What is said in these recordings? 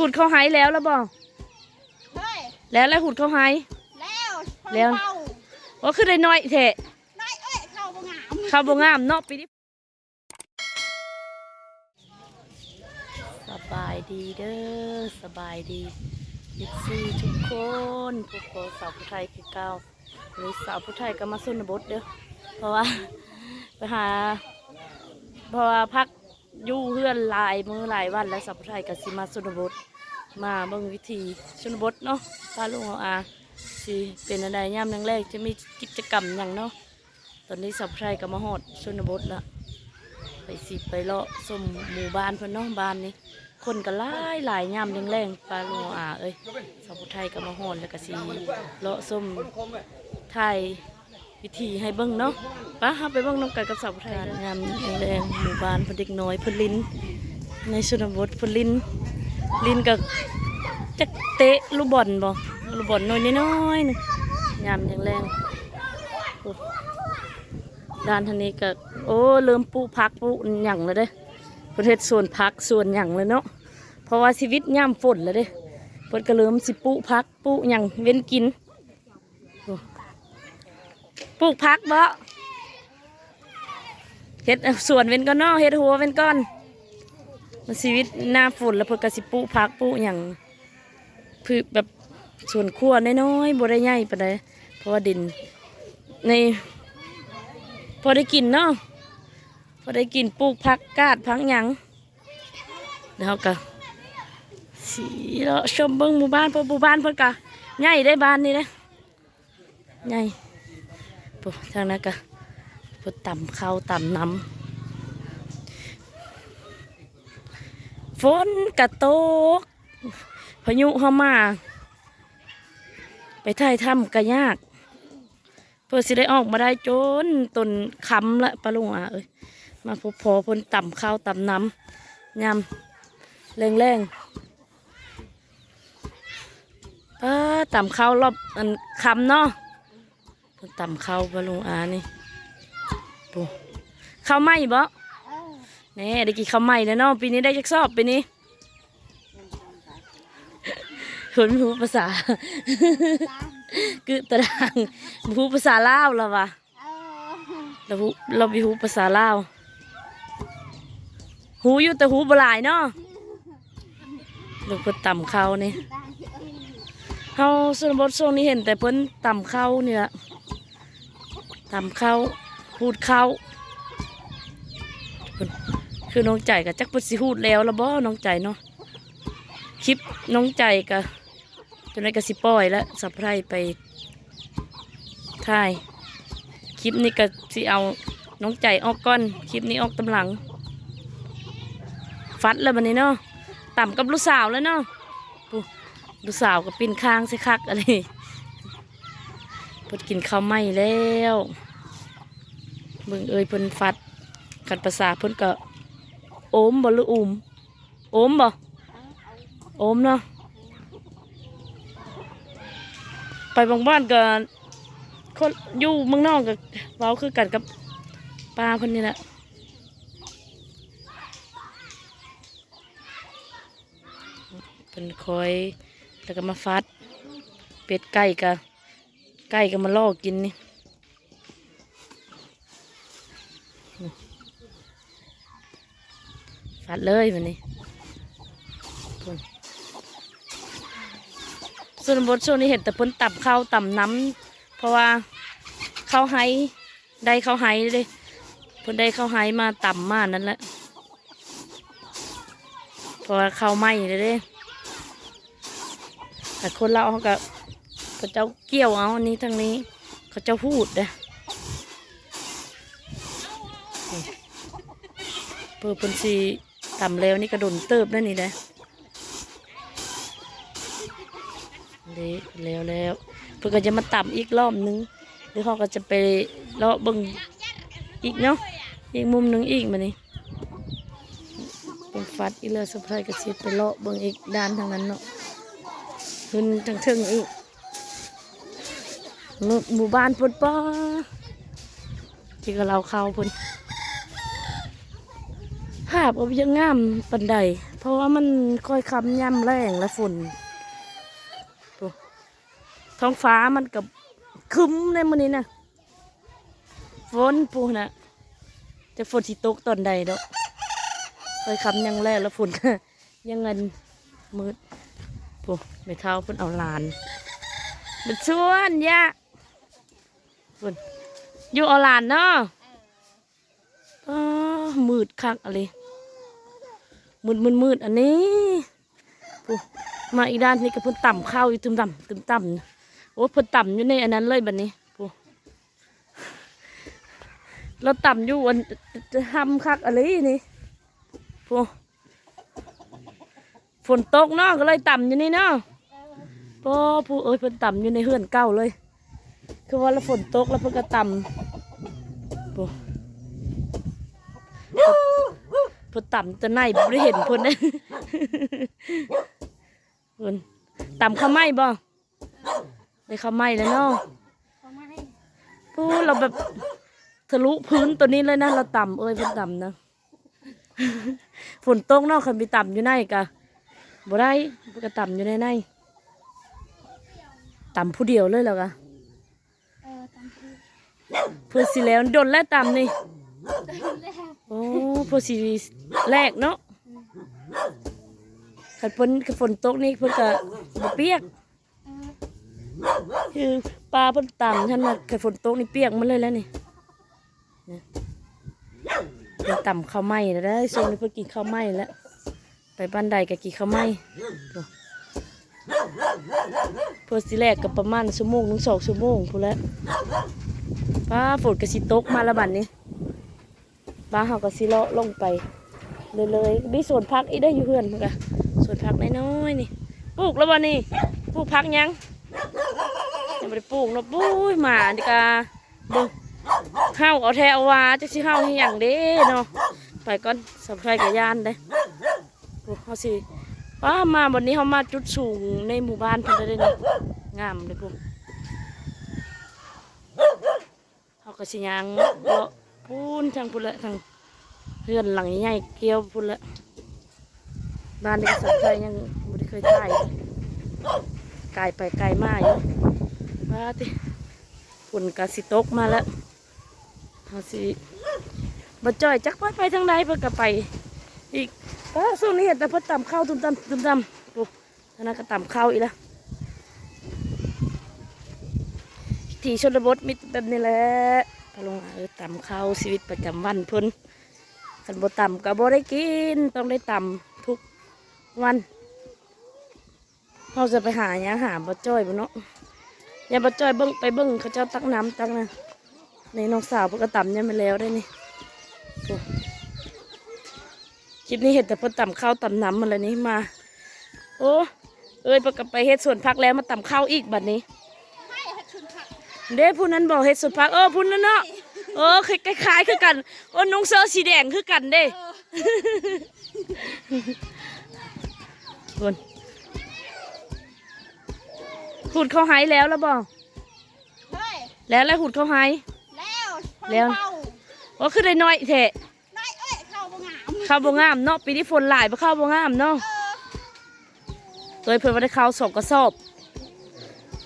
ขุดเข้าไฮแล้วแล้วบ่เฮ้ยแล้วแล้วขุดเข้าไฮแล้วแล้วเข้าโอ้คือได้น้อยแท้น้อยเอ้ยเข้าบ่งามข้าวบ่งามเนาะปีนี้สบายดีเด้อสบายดียิปซีทุกคนพวกเราสาวผู้ไทยคือเก่าหรือสาวผู้ไทยก็มาสุนบทเด้อเพราะว่าไปหาเพราะว่าพักอ ยู่เพื่อนหลายมือหลายวันแล้วสาวผู้ไทยก็สิมาสุนบทมาเบิ่งวิธีชนบทเนาะตาลุงเอาอาสิเป็นอะไรย่ำนังแรกจะมีกิจกรรมอย่างเนาะตอนนี้สับไพรก็มาหอดชนบทละไปสิไปเลาะสมหมู่บ้านเพื่อนน้องบ้านนี้คนก็หลายหลายยามแรงปลาลูกอาเอ้ยสับไทยก็มาหอดแล้วก็สีเลาะส้มไทย วิธีให้เบิ้งเนาะป้าไปเบิ้งน้องกันกับสับไทยยามแรงหมู่บ้านพเด็กน้อยพลิน ในชนบทพลินลินกับจักเตะลูกบอลบ่ลูกบอลน้อยน้อยหนึงยามแรงด้านทางนี้ก็โอ้เริ่มปลูกพักปลูกหยั่งเลยเด้ประเทศส่วนพักส่วนหยั่งเลยเนาะเพราะว่าชีวิตย่ำฝนเลยเด้เพิ่นก็เริ่มสิปลูกพักปลูกหยั่งเว้นกิน ปลูกพักบ่เฮ็ดส่วนเว้นก้อนเนาะเฮ็ดหัวเว้นก้อนมันชีวิตหน้าฝนแล้วเพิ่นก็สิปลูกพักปลูกหยั่งพืชแบบส่วนครัวน้อยๆบ่ได้ใหญ่ปานใดเพราะว่าดิน ใน พอได้กินเนาะพอได้กินปลูกผักกาดพักหยังแล้วก็สีเลาชมเบิ้งหมู่บ้านเพอหมู่บ้านเพิ่นกะใหญ่ได้บ้านนี่นะใหญ่ ปุ๊ทางนั้นกะปุ๊ต่ำเข้าต่ำน้ำฝนกระตก พายุเข้ามา ไปถ่ายถ้ำกะยาก เพื่อสิได้ออกมาได้จนต้นคำละปลาลุงอะเอ้ยมาพบพอพนต่ำข้าวต่ำน้ำยำแรงแรงๆป้าต่ำข้าวรอบอันคำเนาะ พิ่นต่ำข้าวปลาลุงอะนี่ปูข้าวไหมบ่แน่ได้กี่ข้าวไหมแล้วเนาะปีนี้ได้จักสอบปีนี้เห็นรู้ภาษาตามคือตารางรู้ภาษาลาวแล้ววะเราเราไปหูภาษาลาวหูอยู่แต่หูบลายเนาะลูเพิ่นต่ำเขานี่เออเฮาส่วนบทช่วงนี้เห็นแต่เพิ่นต่ำเขานี่ละต่ำเขาหูดเขาคือน้องใจกับจักเพิ่นสิหูดแล้วละบ่น้องใจเนาะคลิปน้องใจกับจนได้ก็สิปล่อยแล้วสับไพรไปถ่ายคลิปนี้ก็สิเอาน้องใจออกก่อนคลิปนี้ออกตำหลัง ฟัดแล้วบันนี้เนาะต่ำกับลูกสาวแล้วเนาะลูกสาวก็ปินค้างใส่คักอะไร พิ่นกินข้าวไหม้แล้วเบิ่งเอ้ยเพิ่นฟัดกันภาษาเพิ่นก็โอมบ่หรืออุมโอมบ่โอมเนาะไปบางบ้านก็คนอยู่เมืองนอกก็เว้าคือกันกับป้าเพิ่นนี่แหละเป็นคอยแล้วก็มาฟัดเป็ดไก่กะ ไก่ก็มาล่อกินนี่ฟัดเลยวันนี้ส่วนบทช่วงนี้เห็นแต่เพิ่นต่ำข้าวต่ำน้ำเพราะว่าข้าวไห้ได้ข้าวไห้เลยเพิ่นได้ข้าวไห้มาต่ำมากนั่นแหละเพราะว่าข้าวไหม้เลยเด้แต่คนเราเขาก็ เขาเจ้าเกี่ยวเอาอันนี้ทางนี้ เขาเจ้าพูดเด้เพื่อเพิ่นสีต่ำแล้วนี่กระโดนเติบนั่นนี่เด้อเละแล้วแล้วเพื่อก็จะมาต่ำอีกรอบนึงหรือเขาก็จะไปเลาะเบิ่งอีกเนาะอีกมุมนึงอีกมานี่เป็นฟัดอีเลยสะพายกระชิบไปเลาะเบิ่งอีกด้านทางนั้นเนาะขึ้นทางเทิงอีก หมู่บ้านพุ่นป้าที่ก็เราเข้าพุ่นผ้าพก็ยังงามปันใด เพราะว่ามันค่อยคำย่ำแรงและฝุ่นท้องฟ้ามันกับคึ้มในมือนี้นะฝนปูนะจะฝนสิตกตอนใดดอกค่อยคำยังแรงแล้วฝุ่นยังเงินมืดปูไม่เท้าเพิ่นเอาลานเป็นชวนยะ ฝุ่นอยู่อลานเนาะอ๋อมืดคักอะไรมืดมืดมืดอันนี้มาอีกด้านนี้ก็เพิ่นต่ำข้าวอยู่ตึมต่ำตึมต่ำโอ้เพิ่นต่ำอยู่ในอันนั้นเลยแบัดนี้ปูเราต่ำอยู่อันจะทำคักอะไรนี่ปูฝนตกเนาะก็เลยต่ำอยู่นี่เนาะปูปูเอ้ยเพิ่นต่ำอยู่ในเฮือนเก่าเลย คือว่าแล้วฝนตกแล้วเพิ่นก็ต่ำปูเพิ่นต่ำจะไหนบ่ได้เห็นเพิ่นนะเพิ่นต่ำข้าวไหม้บ่ได้ข้าวไหม้แล้วเนาะเขาไม่ให้ปูเราแบบทะลุพื้นตัวนี้เลยนะเราต่ำเอ้ยเพิ่นต่ำนะฝนตกเนาะคันไปต่ำอยู่ในกะบ่ได้เพิ่นก็ต่ำอยู่ในในต่ำผู้เดียวเลยแล้วกะ เพื่อสิแล้วโดนแล้วต่ำนี่ได้แล้วโอ้เพื่อสิแรกเนาะคันฝนคันฝนตกนี่เพิ่นก็บ่เปียกเออคือปลาเพิ่นต่ำท่านมาเกิดฝนตกนี่เปียกมันเลยแล้วนี่เนี่ยเพิ่นต่ำข้าวไหม้แล้วได้ส่งนี่เพิ่นกินข้าวไหม้แล้วไปบ้านใดก็กินข้าวไหม้โถ่เพื่อสิแรกกับประมาณชั่วโมงถึงสองชั่วโมงพูนแหล้ว ป้าฝนก็สิตกมาละบัดนี้ป้าเฮาก็สิเลาะลงไป เลยเลยมีสวนพักอีกได้อยู่เพื่อนเพิ่นก็สวนพักน้อยๆนี่ปลูกแล้วบ่นี่ปลูกพักยังยังไม่ได้ปลูกเนาะปุ้ยหมาดิกาเบิ่งเฮาเอาแทเอาวาจักสิเฮาให้หยังเด้เนาะไปก่อนสับไฟกับยานเด้โอ้เฮาสิว้ามาวันนี้เฮามาจุดสูงในหมู่บ้านเพิ่นได้เนี่งามเลยปุ๊เฮา ก็สิย่างเลาะพูนทางพุ่นละทางเฮือนหลังใหญ่เกี่ยวพุ่นละบ้านนี้ก็สับไฟยังบ่ได้เคยถ่ายไกลไปไกลมาอยู่มาติฝนกาสิตกมาแล้วเขาสิบ่จ่อยจักไปไปทางใดเพิ่นก็ไป อีกก็ส่วนนี้เห็นแต่เพิ่นต่ำข้าวตุ้มต่ำตุ้มต่ำปุ๊บธนาก็ต่ำข้าวอีกแล้ว ที่ชนบทมิตรแบบนี้แหละพะลงเออต่ำข้าวชีวิตประจำวันเพิ่นคันบ่ต่ำก็บ่ได้กิน ต้องได้ต่ำทุกวันเราจะไปหาหยังหาบ่จ่อยบ่เนาะอย่าบาจ้อยเบิ้งไปเบิ้งเขาเจ้าตักน้ำตักนะในน้องสาวเพิ่นก็ต่ำยังไม่แล้วได้นี่คลิปนี้เห็นแต่เพิ่นต่ำข้าวต่ำน้ำมาเลยนี่มา โอ้เอ้ยเพิ่นก็ไปเฮ็ดสวนพักแล้วมาต่ำข้าวอีกบัดนี้ เด้ผู้นั้นบอกเฮ็ดสวนพักเออผู้นั้นเนาะเออคล้ายๆคือกันโอ้นุ่งเสื้อสีแดงคือกันเด้เออคนหุดเขาหายแล้วแล้วบอกเฮ้ยแล้วแล้วหุดเขาหายแล้วแล้วเบาว่าคือได้น้อยแท้น้อยเอ้ยเข้าบ่งามข้าวบ่งามเนาะปีนี้ฝนหลายบ่ข้าวบ่งามเนาะเออเคยเพิ่นว่าได้ข้าวสองกระสอบ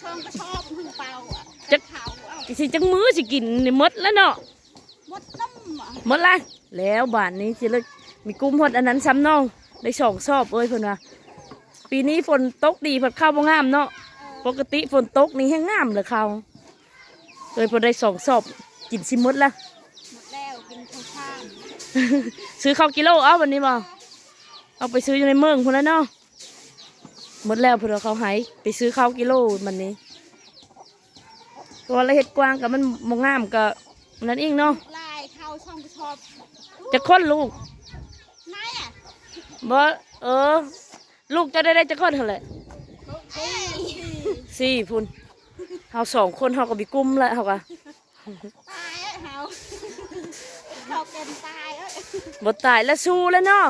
ช่องก็ชอบมึงเปล่าอะ จะ เขาเอา สิจังมื้อสิกินนี่หมดแล้วเนาะมดน้ำอะหมดละแล้วบ้านนี้สิเลยมีกุ้มฮอดอันนั้นซ้ำเน้องได้สองสอบเอ้ยเพิ่นว่าปีนี้ฝนตกดีเพิ่นข้าวบ่งามเนาะเอปอกติฝนตกนี่แห้งงามเลยข้าวเอ้ยเพิ่นได้สองสอบกินสิหมดละหมดแล้วกินข้าวข้างซื้อข้าวกิโลเอาวันนี้บ่เอาไปซื้ออยู่ในเมืองพุ่นแล้วเนาะหมดแล้วเพิ่นเอาเขาใหายไปซื้อข้าวกิโลมันนี้ ตัวละเห็ดกวางกับมันมงงามกับนั่นเองเนาะลายเข้าช่องก็ชอบจะค้นลูกนายอะบ่เออ ลูกจะได้ได้จะค้นเท่าไหร่เอ้ยสี่พุ่นเฮาสองคนเฮาก็บีกุ้มแล้วเฮาก็ตายเอ้ยเฮาเขาเป็นตายเอ้ยบ่ตายแล้วสู้แล้วเนาะ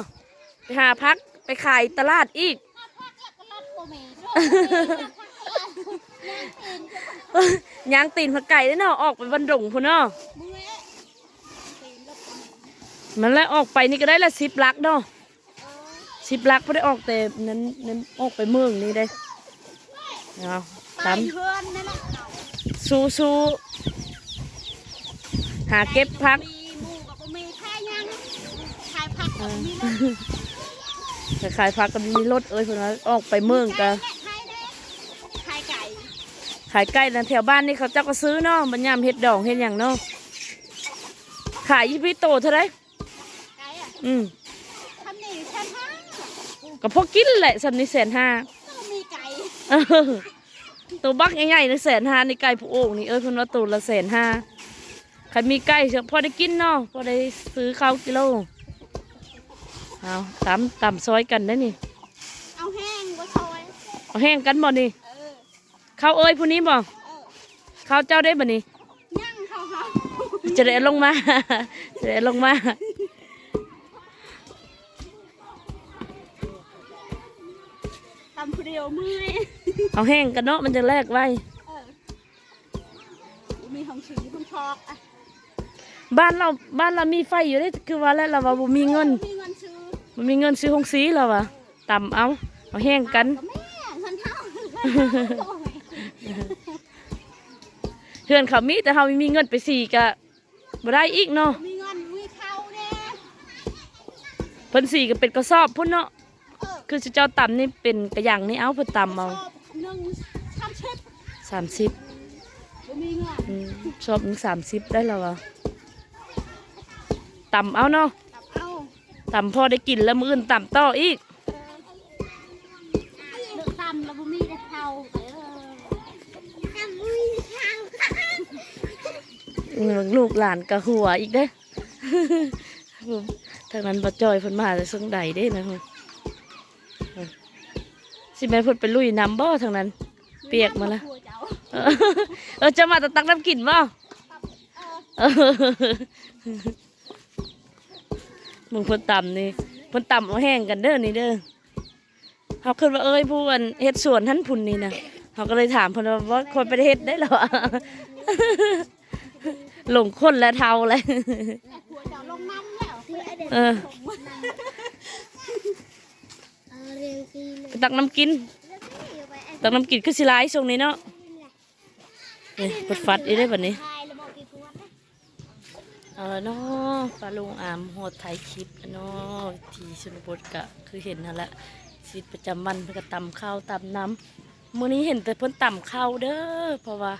ไปหาพักไปขายตลาดอีกถ้าพักแล้วก็ลดโปรเมทด้ว ยย่างตีนยางตีนผักไก่เด้อเนาะออกไปบันดงพุ่นเนาะมึงเอ้ยตีนลดโปรเมทมันแล้วออกไปนี่ก็ได้ละสิบลักเนาะเออสิบลักไม่ได้ออกแต่นั้นนั้นออกไปเมืองนี่ได้เอาไปตามเพื่อนนั่นแหละสู้สู้หาเก็บพักมีหมูกับบ่มีแค่ยังขายผักกับบ่มีรถแต่ขายพักก็มีรถเอ้ยเพิ่นว่าออกไปเมืองก็ขายแน่ขายไก่ ขายใกล้นะแถวบ้านนี่เขาเจ้าก็ซื้อเนาะบัญยามเฮ็ดดองเฮ็ดหยังเนาะขายยี่พี่โตเท่าไรไก่อะอืมทำนี่แค่ห้าก็พอกินแหละสำนี้แสนห้าก็มีไก่เออตัวบักใหญ่ๆนี่แสนห้าในไก่ผู้โอ่งนี่เอ้ยเพิ่นว่าตัวละแสนห้าใครมีไก่เฉพอได้กินเนาะพอได้ซื้อข้าวกิโลเอาตำตำซอยกันได้อนี่เอาแห้งก็ซอยเอาแห้งกันบ่นี่ เออข้าวเอ้ยผู้นี้บ่เออข้าวเจ้าได้บ่นี่ย่างเขาเขาจะได้เอาลงมาจะได้เอาลงมาตำผู้เดียวมือเลยเอาแห้งกันเนาะมันจะแลกไว้เออมีของสีของชอกอะบ้านเราบ้านเรามีไฟอยู่ได้คือว่าแล้วเราว่าบ่มีเงินมีเงินซื้อบ่มีเงินซื้อหงสีแล้วว่ะตำเอาเอาแห้งกันก็แม่ เงินเท่าเพื่อนเขามีแต่เฮาไม่มีเงินไปสี่ก็บ่ได้อีกเนาะมีเงินมีเข้าแน่เพิ่นสี่ก็เป็นกระสอบพุ่นเนาะเออคือสิเจ้าตำนี่เป็นกระหยังนี่เอาเพิ่นตำเอาชอบหนึ่งชามเช็ดสามสิบบ่มีเงินอืมชอบหนึ่งสามสิบได้แล้วว่ะตำเอาเนาะตับเอาตำพอได้กินแล้วมื้ออื่นตำต่ออีก เลือกตำแล้วบ่มีได้เข้าเออตำมีเข้า อืมลูกหลานกะหัวอีกเด้ทางนั้นบ่จอยเพิ่นมาแต่ซึ่งใดเด้นะพุ่นสิแม่นเพิ่นไปลุยน้ำบ่ทางนั้น เปียกมาละเออจะมาต่ตักน้ำกินบ่อมึงเพิ่นต่ำนี่เพิ่นต่ำเอาแห้งกันเด้อนี่เด้อเขาคิดว่าเอ้ยผู้อันเฮ็ดสวนท่านพุ่นนี่นะเขาก็เลยถามเพิ่นว่าคนไปเฮ็ดได้หรอ หลงคนและเท่าเลยหัวเจ้าลงน้ำแล้วคือไอเด็กเออเออเรียงซีเลยไปตักน้ำกิน ตักน้ำกินคือสิหลายช่วงนี้เนาะนี่เปิดฟัดอีได้บัดนี้ทายระบบกี่ตัวนะเอาละเนาะปลาลุงอามโหดถ่ายคลิปแล้วเนาะที่ชนบทกะคือเห็นนั่นแหละชีวิตประจำวันเพิ่นก็ตำข้าวตำน้ำมื้อนี้เห็นแต่เพิ่นตำข้าวเด้อเพราะว่า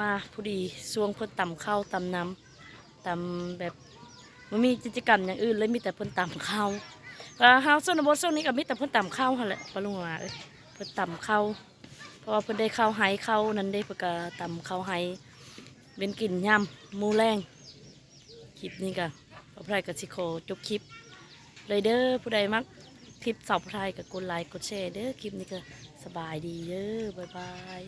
มาพอดีช่วงเพิ่นตำข้าวตำน้ำต่ำแบบมันมีกิจกรรมอย่างอื่นเลยมีแต่เพิ่นตำข้าวเฮาชนบทช่วงนี้ก็มีแต่เพิ่นตำข้าวหั่นแหละปลาลุงว่าเอ้ยเพิ่นตำข้าวเพราะว่าเพิ่นได้ข้าวไห้ข้าวนั้นได้เพิ่นก็ต่ำข้าวไห้เป็นกลิ่นยำมูแรงคลิปนี้กันพระพายกับสิโคจบคลิปเลยเด้อผู้ใดมักคลิปสาวพรายกับกดไลค์กดแชร์เด้อคลิปนี้ก็สบายดีเด้อบ๊ายบาย